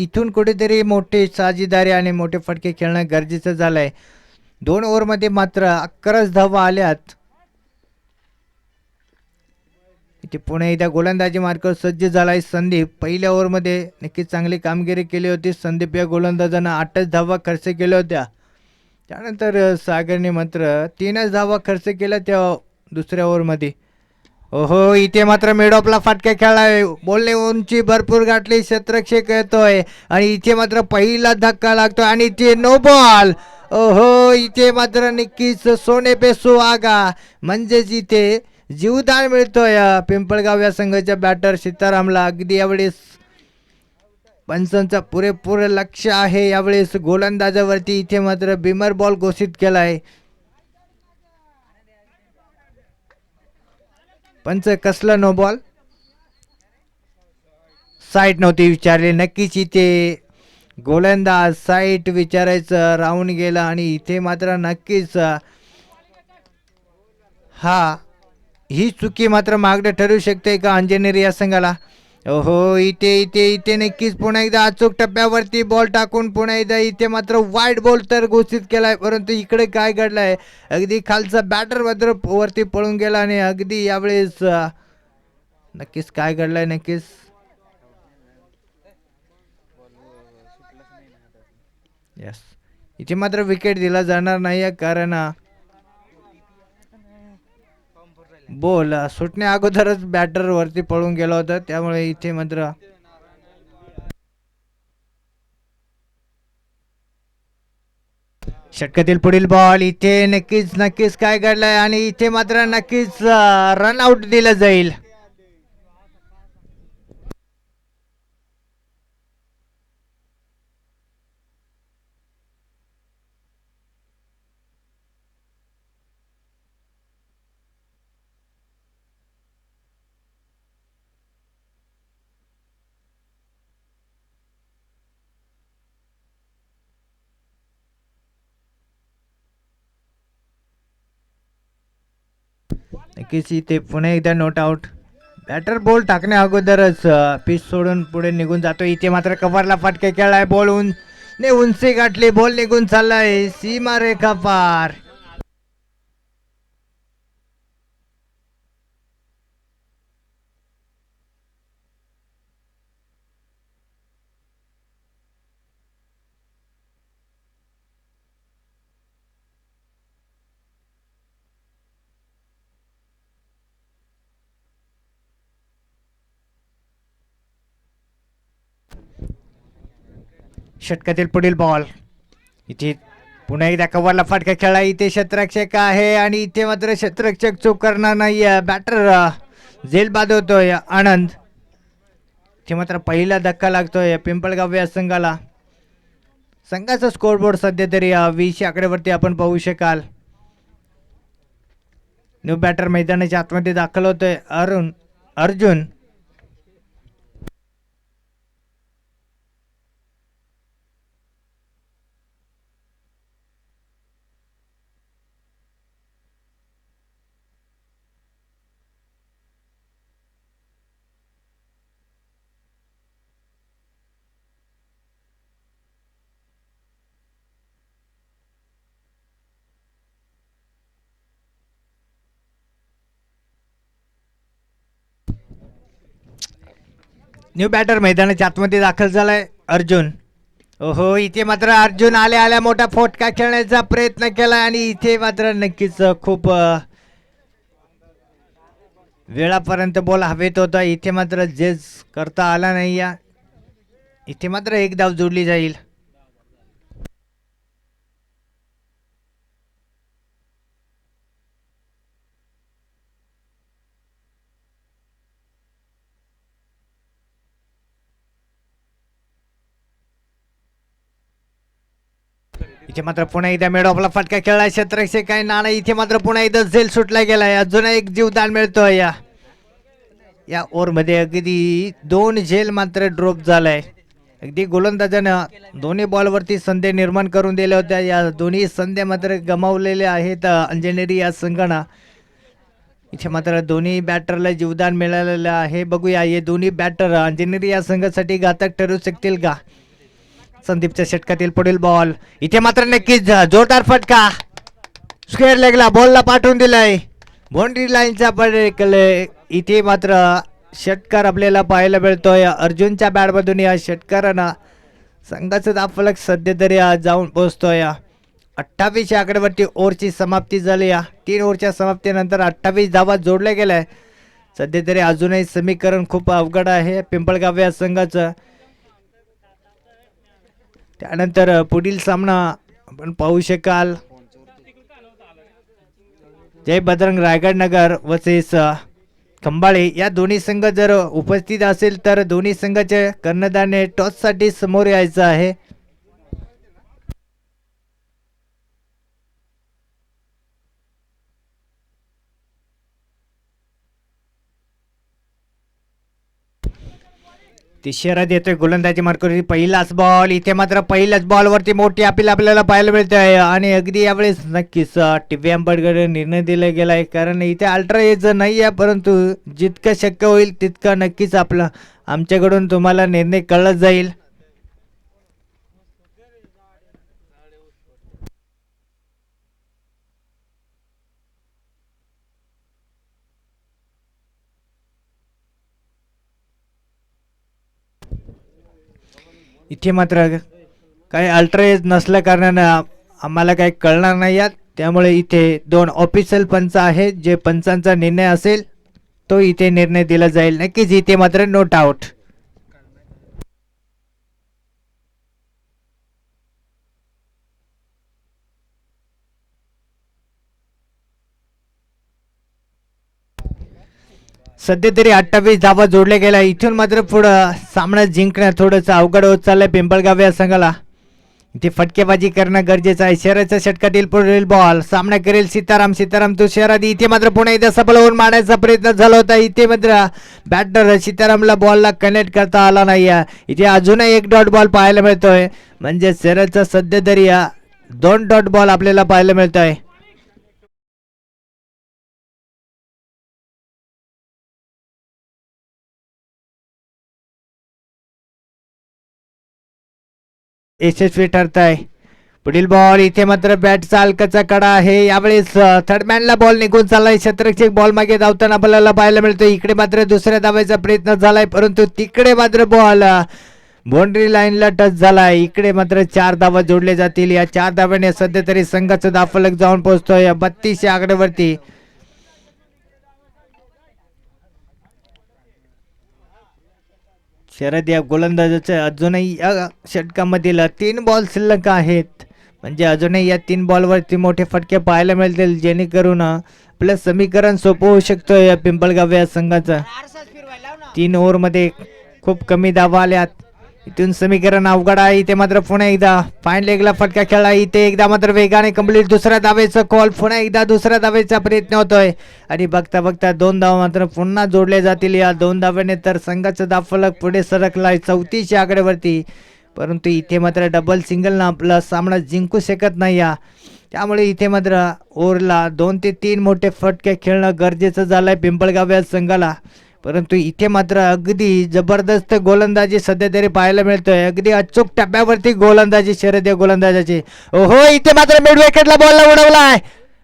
इथून कुठेतरी मोठे साजेदारी आणि मोठे फटके खेळणं गरजेचं झालंय. दोन ओव्हरमध्ये मात्र अकराच धावा आल्यात. इथे पुणे एकदा गोलंदाजी मार्गावर सज्ज झालाय. संदीप पहिल्या ओव्हरमध्ये नक्कीच चांगली कामगिरी केली होती. संदीप या गोलंदाजानं आठच धावा खर्च केल्या होत्या. त्यानंतर सागरने मात्र तीनच धावा खर्च केला त्या दुसऱ्या ओव्हरमध्ये. ओहो इथे मात्र मिडॉपला फाटक्या खेळाय. बोलणे उंची भरपूर गाठली शत्रक्षक येतोय. आणि इथे मात्र पहिला धक्का लागतोय आणि इथे नो बॉल ओहो इथे मात्र नक्कीच सोने पे आगा. म्हणजेच इथे जीवदान मिळतोय. पिंपळगाव या संघाच्या बॅटर सीतारामला अगदी यावेळेस पंचांचा पुरेपूर लक्ष आहे. यावेळेस गोलंदाजावरती इथे मात्र बिमर बॉल घोषित केलाय. पंच कसला नो बॉल? साईट नव्हती विचारली. नक्कीच इथे गोलंदाज साईट विचारायचं राहून गेला आणि इथे मात्र नक्कीच हा ही चुकी मात्र मागणं ठरू शकते का अंजनेर या संघाला? हो इथे इथे इथे नक्कीच पुन्हा एकदा अचूक टप्प्यावरती बॉल टाकून पुन्हा एकदा इथे मात्र वाईट बॉल तर घोषित केलाय परंतु इकडे काय घडलंय? अगदी खालचा बॅटर मात्र वरती पळून गेला आणि अगदी यावेळेस नक्कीच काय घडलंय नक्कीच? यस इथे मात्र विकेट दिला जाणार नाही आहे कारण बॉल सुटण्या अगोदरच बॅटर वरती पळून गेला होता त्यामुळे इथे मात्र षटकातील पुढील बॉल इथे नक्कीच नक्कीच काय घडलंय? आणि इथे मात्र नक्कीच uh, रन आउट दिलं जाईल. नक्कीच इथे पुन्हा एकदा नोट आउट बॅटर बॉल टाकण्या अगोदरच पिच सोडून पुढे निघून जातो. इथे मात्र कव्हरला फटके खेळाय बॉल उन ने उंची गाठली बॉल निघून चाललाय. सीमा रेखा पार. षटकातील पुढील बॉल इथे पुन्हा एकदा कव्हरला फटका खेळा इथे शत्रक्षक आहे आणि इथे मात्र शत्रक्षक चूक करणार नाही बॅटर झेल बाद आनंद. इथे मात्र पहिला धक्का लागतोय पिंपळगाव या संघाला. संघाचा स्कोरबोर्ड सध्या तरी अ, वीस आपण पाहू शकाल. न्यू बॅटर मैदानाच्या आतमध्ये दाखल होतोय अरुण अर्जुन. न्यू बॅटर मैदानाच्या आतमध्ये दाखल झालाय अर्जुन. ओहो इथे मात्र अर्जुन आल्या आल्या मोठा फोटका खेळण्याचा प्रयत्न केलाय आणि इथे मात्र नक्कीच खूप वेळापर्यंत बॉल हवेत होता. इथे मात्र जेज करता आला नाही या इथे मात्र एक धाव जोडली जाईल. इथे मात्र पुन्हा एकदा मेडॉपला फटका खेळला शत्रक्षक. काय नाणा? इथे मात्र पुन्हा एकदा झेल सुटला गेलाय. अजून एक जीवदान मिळतोय या. या ओव्हरमध्ये अगदी दोन झेल मात्र ड्रॉप झालाय. अगदी गोलंदाजानं दोन्ही बॉलवरती संधी निर्माण करून दिल्या होत्या. या दोन्ही संध्या मात्र गमावलेल्या आहेत अंजनेरी या संघानं. इथे मात्र दोन्ही बॅटरला जीवदान मिळालेलं आहे. बघूया हे दोन्ही बॅटर अंजनेरी या संघासाठी घातक ठरू शकतील का? संदीपच्या षटकातील पुढील बॉल इथे मात्र नक्कीच जोरदार फटका. स्क्वेअर लेगला बॉलला पाठवून दिलाय. बाउंड्री लाईनचा पडले इथे मात्र षटकार आपल्याला पाहायला मिळतोय. अर्जुनच्या बॅटमधून या षटकारानं संघाचं दाफलक सध्या तरी आज जाऊन पोहोचतोय. अठ्ठावीस या आकडेवरती ओव्हरची समाप्ती झाली. या तीन ओव्हरच्या समाप्तीनंतर अठ्ठावीस धावा जोडल्या गेल्या. सध्या तरी अजूनही समीकरण खूप अवघड आहे. पिंपळगाव या संघाचं त्यानंतर पुढील सामना आपण पाहू शकाल. जय बजरंग रायगड नगर वसेस खंबाळे. या दोन्ही संघ जर उपस्थित असेल तर दोन्ही संघाच्या कर्णधारने टॉससाठी समोर यायचं आहे. ती शहरात येतोय गोलंदाजी मार्कवरती पहिलाच बॉल इथे मात्र पहिल्याच बॉलवरती मोठी अपील आपल्याला पाहायला मिळते आहे आणि अगदी यावेळेस नक्कीच टी आंबेडकर निर्णय दिला गेला आहे कारण इथे अल्ट्रा एज नाही आहे परंतु जितकं शक्य होईल तितकं नक्कीच आपलं आमच्याकडून तुम्हाला निर्णय कळत जाईल. इथे मात्र काही अल्ट्राएज नसल्या कारणानं आम्हाला काही कळणार नाही यात. त्यामुळे इथे दोन ऑफिशियल पंच आहेत. जे पंचांचा निर्णय असेल तो इथे निर्णय दिला जाईल. नक्कीच इथे मात्र नो डाऊट सध्या तरी अठ्ठावीस धावा जोडल्या गेल्या. इथून मात्र पुढं सामना जिंकणं थोडंसं अवघड होत चाललंय पिंपळगाव या संघाला. इथे फटकेबाजी करणं गरजेचं आहे. शहराच्या षटकातील पुढील बॉल सामना करेल सीताराम. सीताराम तो शहरात इथे मात्र पुन्हा एकदा सबल होऊन मारण्याचा प्रयत्न झाला होता. इथे मात्र बॅटर सीतारामला बॉलला कनेक्ट करता आला नाही. इथे अजूनही एक डॉट बॉल पाहायला मिळतोय. म्हणजे शहराचा सध्या तरी दोन डॉट बॉल आपल्याला पाहायला मिळतोय. यशस्वी ठरत आहे पुढील बॉल इथे मात्र बॅट चालकाचा कडा आहे. यावेळेस थर्डमॅनला बॉल निघून चाललाय. शतरक्षक बॉल मागे धावताना आपल्याला पाहायला मिळतो इकडे मात्र दुसऱ्या धावायचा प्रयत्न झालाय परंतु तिकडे मात्र बॉल बाउंड्री लाईनला टच झालाय. इकडे मात्र चार धावा जोडले जातील. या चार धाव्याने सध्या तरी संघाचं दाफलक जाऊन पोहोचतोय. बत्तीसच्या आकडेवरती शरद या गोलंदाजाच्या अजूनही या षटकामधील तीन बॉल शिल्लक आहेत. म्हणजे अजूनही या तीन बॉलवरती मोठे फटके पाहायला मिळतील जेणेकरून आपलं समीकरण सोपं होऊ शकतं या पिंपळगाव या संघाचं. तीन ओव्हरमध्ये खूप कमी धावा आल्यात. इथून समीकरण अवघड आहे. इथे मात्र पुन्हा एकदा फाईन लेगला फटका खेळला. इथे एकदा मात्र वेगाने कंप्लीट दुसऱ्या धावेचा कॉल पुन्हा एकदा दुसऱ्या धावेचा प्रयत्न होतोय. आणि बघता बघता दोन धाव मात्र पुन्हा जोडले जातील. या दोन धाव्याने तर संघाचं दाफलक पुढे सरकलाय चौतीसच्या आकडेवरती. परंतु इथे मात्र डबल सिंगलनं आपला सामना जिंकू शकत नाही या. त्यामुळे इथे मात्र ओव्हरला दोन ते तीन मोठे फटके खेळणं गरजेचं झालंय पिंपळगाव या संघाला परंतु इथे मात्र अगदी जबरदस्त गोलंदाजी सध्या तरी पाहायला मिळतोय. अगदी अचूक टप्प्यावरती गोलंदाजी शरद या गोलंदाजाची. ओहो इथे मात्र मिड विकेटला बॉलला उडवलाय.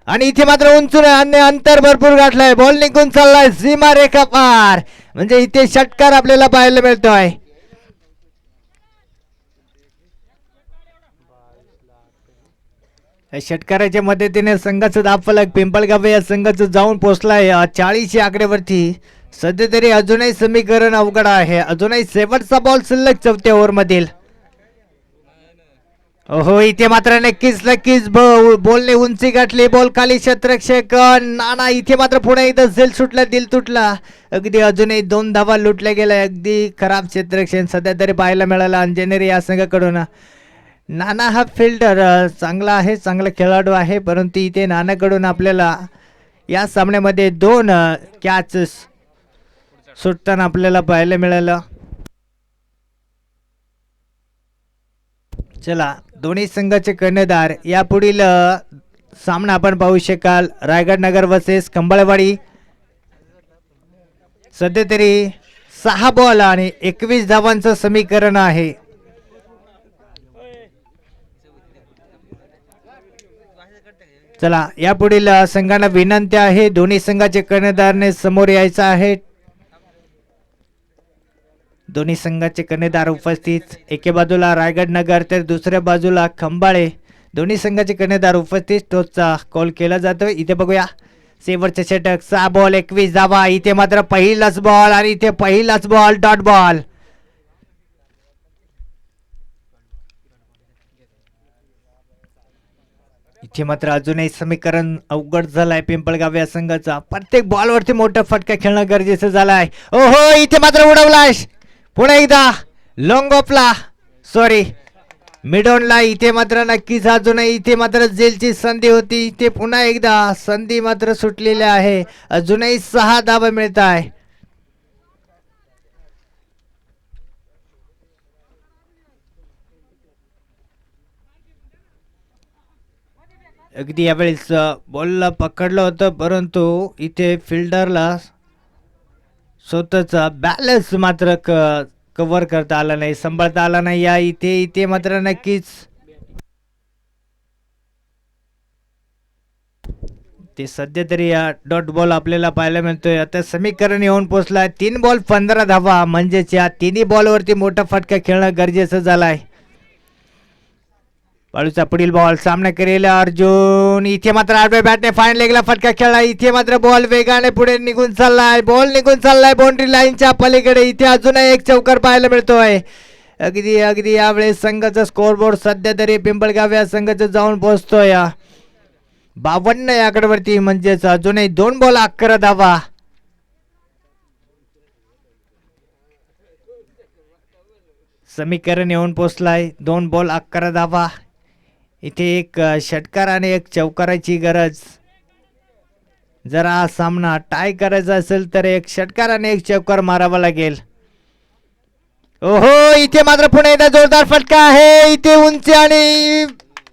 आणि इथे मात्र उंचून अन्य अंतर भरपूर गाठलाय. बॉल निघून चाललाय सीमा रेखा पार. म्हणजे इथे षटकार आपल्याला पाहायला मिळतोय. षटकाराच्या मदतीने संघाचं दाफलक पिंपळगाव या संघाचं जाऊन पोहोचलाय चाळीस या सध्या तरी अजूनही समीकरण अवघड आहे. अजूनही शेवटचा बॉल शिल्लक चौथ्या ओव्हर मधील हो इथे मात्र नक्कीच नक्कीच ब- बॉलने उंची गाठली बॉल खाली शतरक्षक नाना इथे मात्र पुन्हा एकदा झेल सुटला दिल तुटला. अगदी अजूनही दोन धावा लुटल्या गेल्या. अगदी खराब क्षेत्रक्षण सध्या तरी पाहायला मिळाला अंजनेरी या संघाकडून. नाना हा फिल्डर चांगला आहे चांगला खेळाडू आहे परंतु इथे नानाकडून आपल्याला या सामन्यामध्ये दोन कॅचेस सुटताना आपल्याला पाहायला मिळालं. चला दोन्ही संघाचे कर्णधार यापुढील सामना आपण पाहू शकाल. रायगडनगर वर्सेस कंबळवाडी. सध्या तरी सहा बॉल आणि एकवीस धावांचं समीकरण आहे. चला यापुढील संघांना विनंती आहे दोन्ही संघाचे कर्णधारने समोर यायचं आहे. दोन्ही संघाचे कर्णधार उपस्थित. एके बाजूला रायगड नगर तर दुसऱ्या बाजूला खंबाळे. दोन्ही संघाचे कर्णधार उपस्थित. टोचचा कॉल केला जातो इथे बघूया. शेवटचे षटक. सहा बॉल एकवीस धावा. इथे मात्र पहिलाच बॉल आणि इथे पहिलाच बॉल डॉट बॉल इथे मात्र अजूनही समीकरण अवघड झालंय पिंपळगाव या संघाचा. प्रत्येक बॉलवरती मोठा फटका खेळणं गरजेचं झालंय. ओहो इथे मात्र उडवलाय. पुन्हा एकदा लोंगोपला सॉरी मिडॉनला इथे मात्र नक्कीच अजूनही इथे मात्र जेलची संधी होती. इथे पुन्हा एकदा संधी मात्र सुटलेली आहे. अजूनही सहा दाबा मिळत आहे. अगदी यावेळेस बॉलला पकडलं होतं परंतु इथे फिल्डरला स्वतःचा बॅलन्स मात्र क कव्हर करता आला नाही सांभाळता आला नाही या इथे इथे मात्र नक्कीच. ते सध्या तरी या डॉट बॉल आपल्याला पाहायला मिळतोय. आता समीकरण येऊन पोहोचलाय तीन बॉल पंधरा धावा. म्हणजेच या तिन्ही बॉलवरती मोठा फटका खेळणं गरजेचं झालाय. बाळूचा पुढील बॉल सामना करेल अर्जुन. इथे मात्र आडव्या बॅटने फाईन लेगला फटका खेळला. इथे मात्र बॉल वेगाने पुढे निघून चाललाय. बॉल निघून चाललाय बाउंड्री लाईनच्या पलीकडे. इथे अजूनही एक चौकार पाहायला मिळतोय. अगदी अगदी यावेळेस संघाचा स्कोअरबोर्ड सध्या तरी पिंपळगाव या संघाचं जाऊन पोहोचतोय. या बावन्न याकडवरती म्हणजेच अजूनही दोन बॉल अकरा धावा. समीकरण येऊन पोचलाय दोन बॉल अकरा धावा. इथे एक षटकार आणि एक चौकाराची गरज. जर हा सामना टाय करायचा असेल तर एक षटकार आणि एक चौकार मारावा लागेल. ओहो इथे मात्र पुन्हा एकदा जोरदार फटका आहे. इथे उंची आणि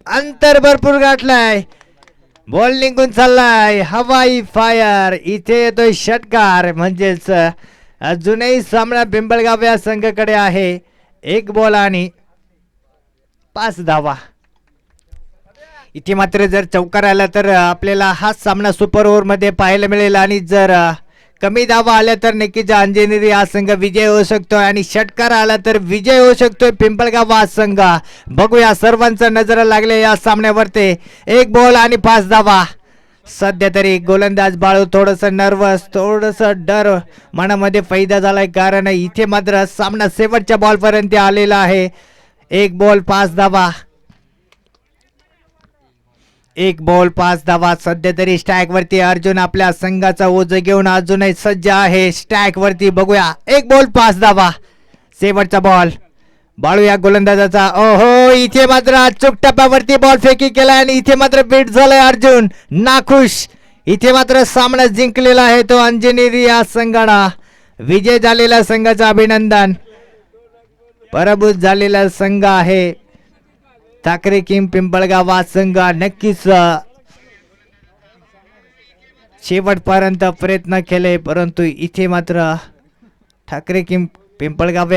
अंतर भरपूर गाठलाय. बॉल निघून चाललाय. हवाई फायर इथे येतोय षटकार. म्हणजेच अजूनही सामना पिंपळगाव या संघाकडे आहे. एक बॉल आणि पाच धावा. इथे मात्र जर चौकार आला तर आपल्याला हा सामना सुपर ओव्हरमध्ये पाहायला मिळेल. आणि जर कमी धावा आल्या तर नक्कीच अंजनेरी हा संघ विजय होऊ शकतो आणि षटकार आला तर विजय होऊ शकतोय पिंपळगाव हा संघ. बघूया सर्वांचा नजर लागले या सामन्यावरती. एक बॉल आणि पाच धावा. सध्या तरी गोलंदाज बाळू थोडस नर्वस थोडस डर मनामध्ये पैदा झालाय. कारण इथे मात्र सामना शेवटच्या बॉलपर्यंत आलेला आहे. एक बॉल पाच धावा. एक बॉल पाच धावा सध्या तरी स्टॅक वरती अर्जुन आपल्या संघाचा ओझ घेऊन अजूनही सज्ज आहे. स्टॅक वरती बघूया. एक बॉल पाच धावा. शेवटचा बॉल. बाळूया गोलंदाजाचा. ओहो इथे मात्र अचूक टप्प्यावरती बॉल फेकी केला आणि इथे मात्र बीट झालाय अर्जुन. नाखुश. इथे मात्र सामना जिंकलेला आहे तो अंजनेरी या संघाला. विजय झालेला संघाचं अभिनंदन. पराभूत झालेला संघ आहे. ठाकरे किंग पिंपळगाव हा संघ नक्कीच शेवटपर्यंत प्रयत्न केले परंतु इथे मात्र ठाकरे किंग पिंपळगाव